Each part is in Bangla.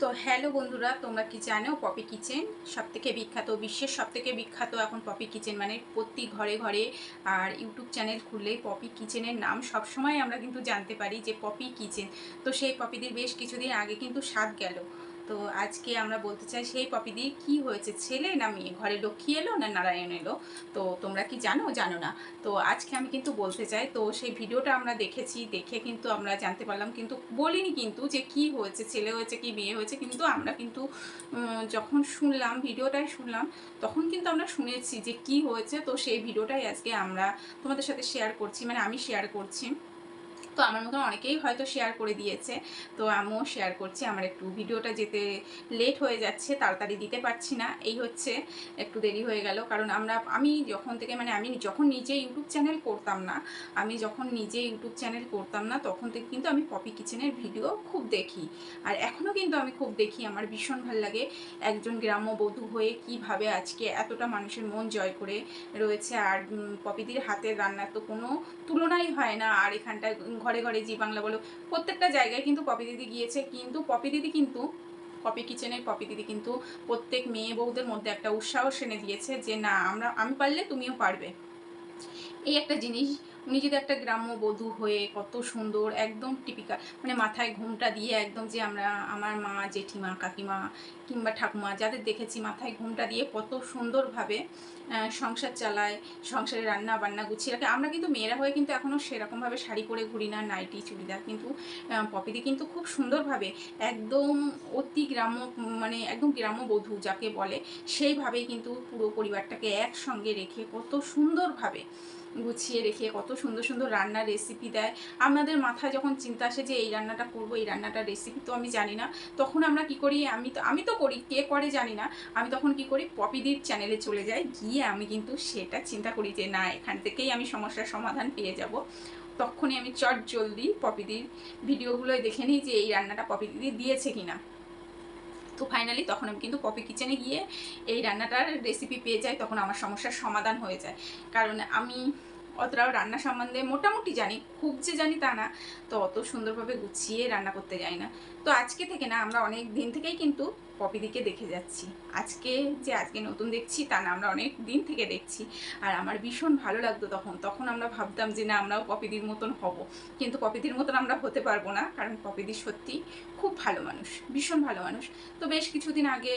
তো হ্যালো বন্ধুরা, তোমরা কি জানো পপি কিচেন? সব থেকে বিখ্যাত, বিশ্বের সব থেকে বিখ্যাত এখন পপি কিচেন। মানে প্রতি ঘরে ঘরে আর ইউটিউব চ্যানেল খুললে পপি কিচেনের নাম সবসময় আমরা কিন্তু জানতে পারি যে পপি কিচেন। তো সেই পপিদের বেশ কিছুদিন আগে কিন্তু স্বাদ গেল। তো আজকে আমরা বলতে চাই সেই পপিদির কি হয়েছে? ছেলে না মেয়ে? ঘরে লক্ষ্মী এলো না নারায়ণ এলো? তো তোমরা কি জানো? জানো না। তো আজকে আমি কিন্তু বলতে চাই, তো সেই ভিডিওটা আমরা দেখেছি, দেখে কিন্তু আমরা জানতে পারলাম, কিন্তু বলিনি কিন্তু যে কি হয়েছে, ছেলে হয়েছে কি মেয়ে হয়েছে, কিন্তু আমরা কিন্তু যখন শুনলাম, ভিডিওটাই শুনলাম, তখন কিন্তু আমরা শুনেছি যে কি হয়েছে। তো সেই ভিডিওটাই আজকে আমরা তোমাদের সাথে শেয়ার করছি মানে আমি শেয়ার করছি। তো আমার মতন অনেকেই হয়তো শেয়ার করে দিয়েছে। তো আমিও শেয়ার করছি। আমার একটু ভিডিওটা যেতে লেট হয়ে যাচ্ছে, তাড়াতাড়ি দিতে পারছি না। এই হচ্ছে, একটু দেরি হয়ে গেল। কারণ আমরা, আমি যখন থেকে মানে আমি যখন নিজে ইউটিউব চ্যানেল করতাম না, আমি যখন নিজে ইউটিউব চ্যানেল করতাম না, তখন থেকে কিন্তু আমি পপি কিচেনের ভিডিও খুব দেখি। আর এখনও কিন্তু আমি খুব দেখি। আমার ভীষণ ভালো লাগে একজন গ্রাম্য বধূ হয়ে কীভাবে আজকে এতটা মানুষের মন জয় করে রয়েছে। আর পপিদির হাতের রান্নার তো কোনো তুলনাই হয় না। আর এখানটায় ঘরে ঘরে জি বাংলা বলো, প্রত্যেকটা জায়গায় কিন্তু পপি দিদি গিয়েছে, কিন্তু পপি দিদি কিন্তু, পপি কিচেনের পপি দিদি কিন্তু প্রত্যেক মেয়ে বউদের মধ্যে একটা উৎসাহ সেনে দিয়েছে যে না, আমরা, আমি পারলে তুমিও পারবে। এই একটা জিনিস যদি একটা গ্রাম্য বধূ হয়ে কত সুন্দর, একদম টিপিক্যাল মানে মাথায় ঘুমটা দিয়ে একদম যে আমরা, আমার মা, জেঠিমা, কাকিমা কিংবা ঠাকুমা যাদের দেখেছি মাথায় ঘুমটা দিয়ে কত সুন্দরভাবে সংসার চালায়, সংসারে রান্না বান্না গুছিয়ে রাখে। আমরা কিন্তু মেয়েরা হয়ে কিন্তু এখনও সেরকমভাবে শাড়ি পরে ঘুরি না, নাইটি, চুড়িদার কিন্তু পপিদি কিন্তু খুব সুন্দরভাবে একদম অতি গ্রাম্য মানে একদম গ্রাম্য বধূ যাকে বলে, সেইভাবেই কিন্তু পুরো পরিবারটাকে একসঙ্গে রেখে কত সুন্দরভাবে গুছিয়ে রেখে, কত সুন্দর সুন্দর রান্নার রেসিপি দেয়। আমাদের মাথায় যখন চিন্তা আসে যে এই রান্নাটা করব, এই রান্নাটার রেসিপি তো আমি জানি না। তখন আমরা কি করি, আমি তো আমি তো করি, কে করে জানি না। আমি তখন কি করি পপিদির চ্যানেলে চলে যাই। গিয়ে আমি কিন্তু সেটা চিন্তা করি যে না, এখান থেকেই আমি সমস্যার সমাধান পেয়ে যাব। তখনই আমি চট জলদি পপিদির ভিডিওগুলোয় দেখে নিই যে এই রান্নাটা পপি দিদি দিয়েছে কিনা। তো ফাইনালি তখন আমি কিন্তু পপি কিচেনে গিয়ে এই রান্নাটার রেসিপি পেয়ে যাই, তখন আমার সমস্যার সমাধান হয়ে যায়। কারণ আমি অতটাও রান্না সম্বন্ধে মোটামুটি জানি, খুব যে জানি তা না, তো অত সুন্দরভাবে গুছিয়ে রান্না করতে যাই না। তো আজকে থেকে না, আমরা অনেক দিন থেকেই কিন্তু পপিদিকে দেখে যাচ্ছি। আজকে যে আজকে নতুন দেখছি, তা না, আমরা অনেক দিন থেকে দেখছি। আর আমার ভীষণ ভালো লাগতো তখন তখন আমরা ভাবতাম যে না, আমরাও পপিদির মতন হব। কিন্তু পপিদির মতন আমরা হতে পারব না, কারণ পপিদি সত্যি খুব ভালো মানুষ, ভীষণ ভালো মানুষ। তো বেশ কিছুদিন আগে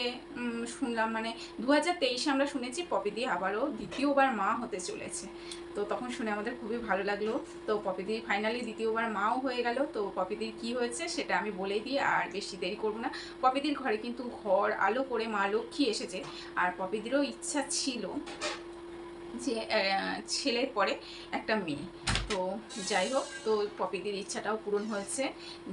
শুনলাম মানে দু হাজার আমরা শুনেছি পপিদি আবারও দ্বিতীয়বার মা হতে চলেছে। তো তখন শুনে আমাদের খুবই ভালো লাগল। তো পপিদি ফাইনালি দ্বিতীয়বার মাও হয়ে গেল। তো পপিদির কি হয়েছে সেটা আমি বলেই দিই, আর বেশি দেরি করব না। পপিদির ঘরে কিন্তু ঘর, আলো করে মা লক্ষ্মী এসেছে। আর পপিদিরও ইচ্ছা ছিল যে ছেলের পরে একটা মেয়ে। তো যাই হোক, তো পপিদির ইচ্ছাটাও পূরণ হয়েছে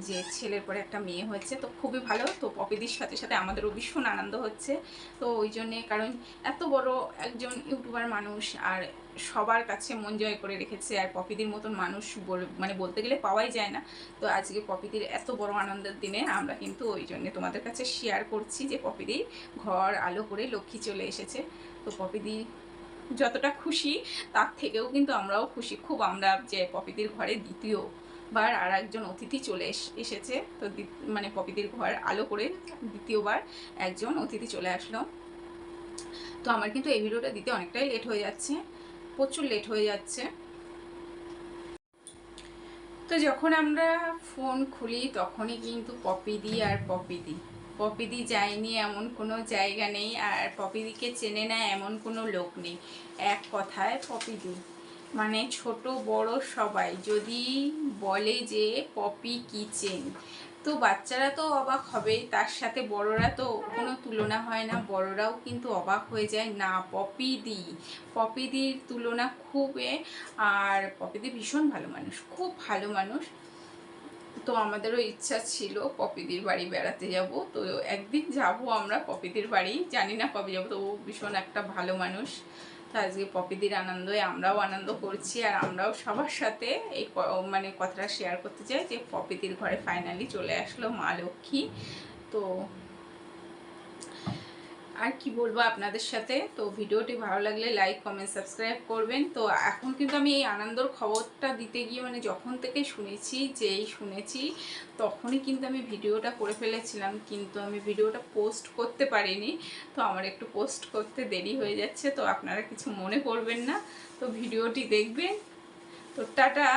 যে ছেলের পরে একটা মেয়ে হয়েছে। তো খুবই ভালো। তো পপিদির সাথে সাথে আমাদেরও ভীষণ আনন্দ হচ্ছে। তো ওই জন্যে কারণ এত বড় একজন ইউটিউবার মানুষ আর সবার কাছে মন জয় করে রেখেছে আর পপিদির মতন মানুষ মানে বলতে গেলে পাওয়াই যায় না। তো আজকে পপিদির এত বড় আনন্দের দিনে আমরা কিন্তু ওই জন্যে তোমাদের কাছে শেয়ার করছি যে পপিদি ঘর আলো করে লক্ষ্মী চলে এসেছে। তো পপিদি যতটা খুশি, তার থেকেও কিন্তু আমরাও খুশি। খুব আমরা যে পপিদির ঘরে দ্বিতীয় বার আর একজন অতিথি চলে এস- এসেছে। তো মানে পপিদির ঘর আলো করে দ্বিতীয়বার একজন অতিথি চলে আসলো। তো আমার কিন্তু এই ভিডিওটা দিতে অনেকটাই লেট হয়ে যাচ্ছে। প্রচুর লেট হয়ে যাচ্ছে। তো যখন আমরা ফোন খুলি, তখনই কিন্তু পপিদি আর পপিদি পপিদি যায়নি, এমন কোনো জায়গা নেই, আর পপিদিকে চেনে না, এমন কোনো লোক নেই। এক কথায় পপিদি মানে ছোট, বড় সবাই যদি বলে যে পপি কিচেন তো বাচ্চারা তো অবাক হবেই, তার সাথে বড়রা তো কোনো তুলনা হয় না, বড়রাও কিন্তু অবাক হয়ে যায়। না পপিদি পপিদির তুলনা খুব এ, আর পপিদি ভীষণ ভালো মানুষ, খুব ভালো মানুষ। তো আমাদেরও ইচ্ছা ছিল পপিদির বাড়ি বেড়াতে যাব, তো একদিন যাব আমরা পপিদির বাড়ি। জানি না কবে যাব তো ও ভীষণ একটা ভালো মানুষ। তো আজকে পপিদির আনন্দে আমরাও আনন্দ করছি আর আমরাও সবার সাথে এই মানে কথাটা শেয়ার করতে চাই যে পপিদির ঘরে ফাইনালি চলে আসলো মা লক্ষ্মী। তো আর কি বলব আপনাদের সাথে? তো ভিডিওটি ভালো লাগলে লাইক কমেন্ট সাবস্ক্রাইব করবেন। তো এখন কিন্তু আমি এই আনন্দর খবরটা দিতে গিয়ে মানে যখন থেকে শুনেছি যেই শুনেছি, তখনই কিন্তু আমি ভিডিওটা করে ফেলেছিলাম। কিন্তু আমি ভিডিওটা পোস্ট করতে পারিনি। তো আমার একটু পোস্ট করতে দেরি হয়ে যাচ্ছে। তো আপনারা কিছু মনে করবেন না। তো ভিডিওটি দেখবেন। তো টাটা!